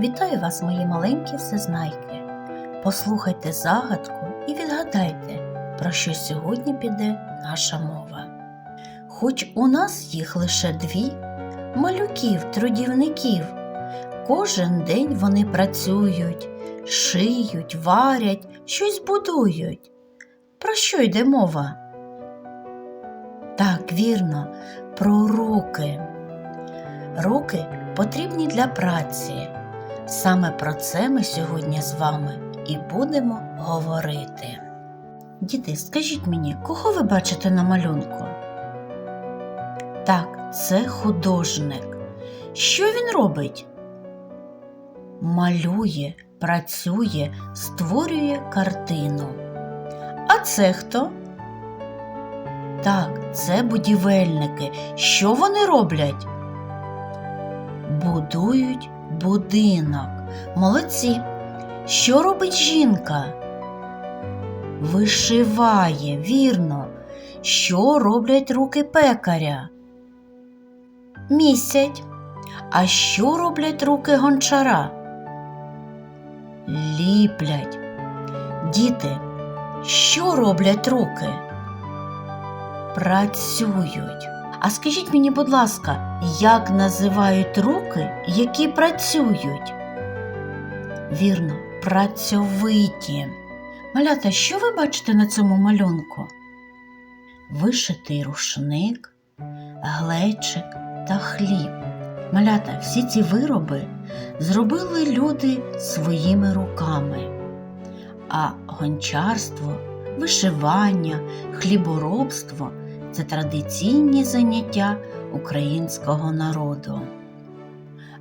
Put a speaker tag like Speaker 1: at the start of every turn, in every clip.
Speaker 1: Вітаю вас, мої маленькі всезнайки. Послухайте загадку і відгадайте, про що сьогодні піде наша мова. Хоч у нас їх лише дві малюків, трудівників. Кожен день вони працюють, шиють, варять, щось будують. Про що йде мова? Так, вірно, про руки. Руки потрібні для праці. Саме про це ми сьогодні з вами і будемо говорити. Діти, скажіть мені, кого ви бачите на малюнку? Так, це художник. Що він робить? Малює, працює, створює картину. А це хто? Так, це будівельники. Що вони роблять? Будують будинок. Молодці. Що робить жінка? Вишиває, вірно. Що роблять руки пекаря? Місять. А що роблять руки гончара? Ліплять. Діти, що роблять руки? Працюють. А скажіть мені, будь ласка, як називають руки, які працюють? Вірно, працьовиті. Малята, що ви бачите на цьому малюнку? Вишитий рушник, глечик та хліб. Малята, всі ці вироби зробили люди своїми руками. А гончарство, вишивання, хліборобство це традиційні заняття українського народу.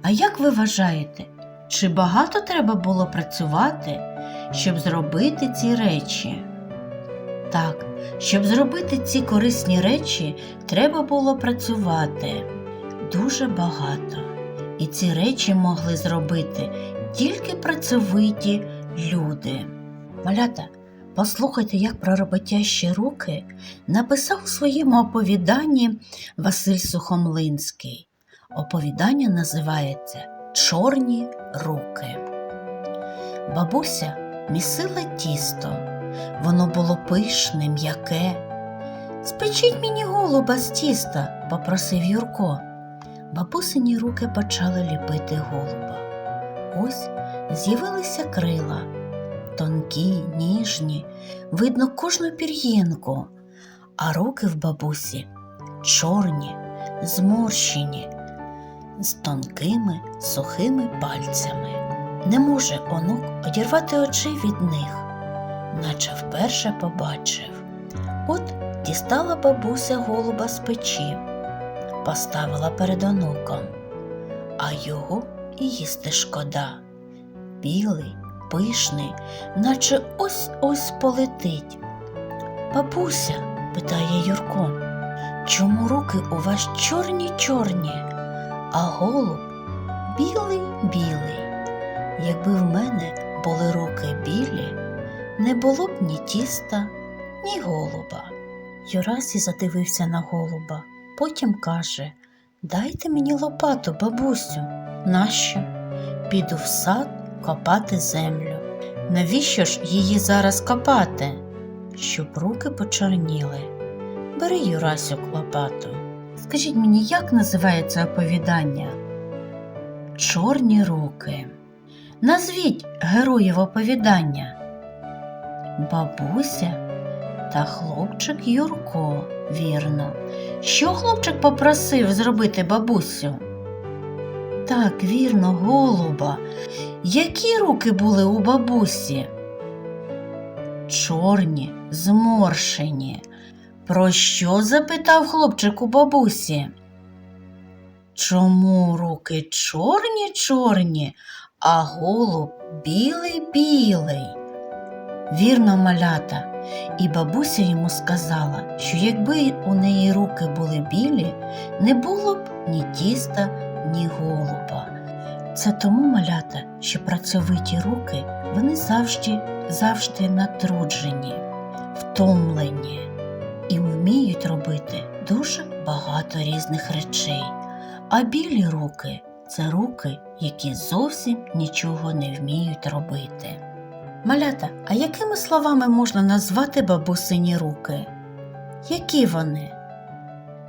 Speaker 1: А як ви вважаєте, чи багато треба було працювати, щоб зробити ці речі? Так, щоб зробити ці корисні речі, треба було працювати дуже багато. І ці речі могли зробити тільки працьовиті люди. Малята, послухайте, як про роботящі руки написав у своєму оповіданні Василь Сухомлинський. Оповідання називається Чорні руки. Бабуся місила тісто. Воно було пишне, м'яке. Спечіть мені голуба з тіста, попросив Юрко. Бабусині руки почали ліпити голуба. Ось з'явилися крила, тонкі, ніжні, видно кожну пір'їнку, а руки в бабусі чорні, зморщені, з тонкими сухими пальцями. Не може онук одірвати очей від них, наче вперше побачив. От дістала бабуся голуба з печі, поставила перед онуком, а його і їсти шкода. Білий, пишний, наче ось ось полетить. Бабуся, питає Юрко, чому руки у вас чорні чорні, а голуб білий білий. Якби в мене були руки білі, не було б ні тіста, ні голуба. Юрасі задивився на голуба, потім каже Дайте мені лопату, бабусю. Нащо? Піду в сад копати землю. Навіщо ж її зараз копати? Щоб руки почорніли. Бери, Юрасю, лопату. Скажіть мені, як називається оповідання? Чорні руки. Назвіть героїв оповідання. Бабуся та хлопчик Юрко, вірно. Що хлопчик попросив зробити бабусю? Так, вірно, голуба. Які руки були у бабусі? Чорні, зморшені. Про що запитав хлопчик у бабусі? Чому руки чорні чорні, а голуб білий білий? Вірно, малята, і бабуся йому сказала, що якби у неї руки були білі, не було б ні тіста, ні голуба. Це тому малята, що працьовиті руки вони завжди, завжди натруджені, втомлені і вміють робити дуже багато різних речей. А білі руки це руки, які зовсім нічого не вміють робити. Малята, а якими словами можна назвати бабусині руки? Які вони?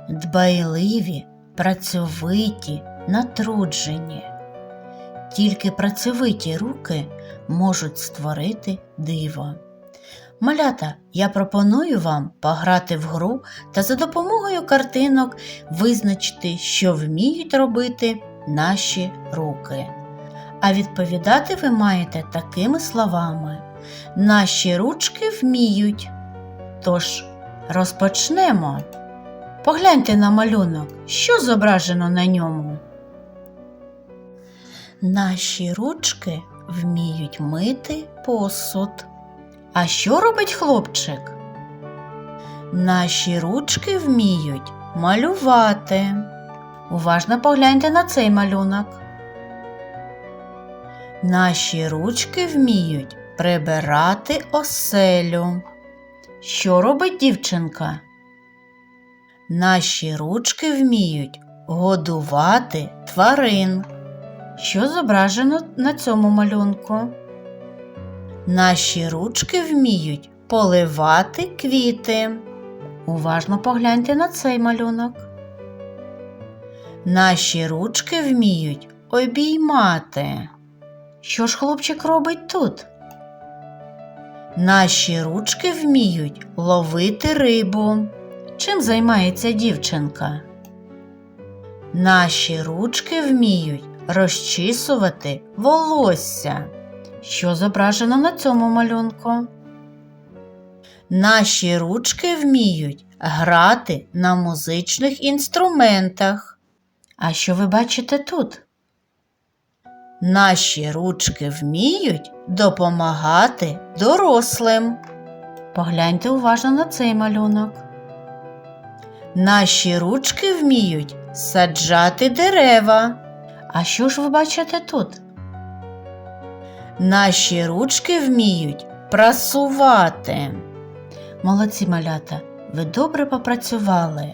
Speaker 1: Дбайливі, працьовиті, натруджені. Тільки працьовиті руки можуть створити диво. Малята, я пропоную вам пограти в гру та за допомогою картинок визначити, що вміють робити наші руки. А відповідати ви маєте такими словами: Наші ручки вміють. Тож, розпочнемо. Погляньте на малюнок, що зображено на ньому. Наші ручки вміють мити посуд. А що робить хлопчик? Наші ручки вміють малювати. Уважно погляньте на цей малюнок. Наші ручки вміють прибирати оселю. Що робить дівчинка? Наші ручки вміють годувати тварин. Що зображено на цьому малюнку? Наші ручки вміють поливати квіти. Уважно погляньте на цей малюнок. Наші ручки вміють обіймати. Що ж хлопчик робить тут? Наші ручки вміють ловити рибу. Чим займається дівчинка? Наші ручки вміють розчісувати волосся. Що зображено на цьому малюнку? Наші ручки вміють грати на музичних інструментах. А що ви бачите тут? Наші ручки вміють допомагати дорослим. Погляньте уважно на цей малюнок. Наші ручки вміють саджати дерева. А що ж ви бачите тут? Наші ручки вміють прасувати. Молодці малята, ви добре попрацювали.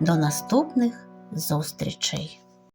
Speaker 1: До наступних зустрічей!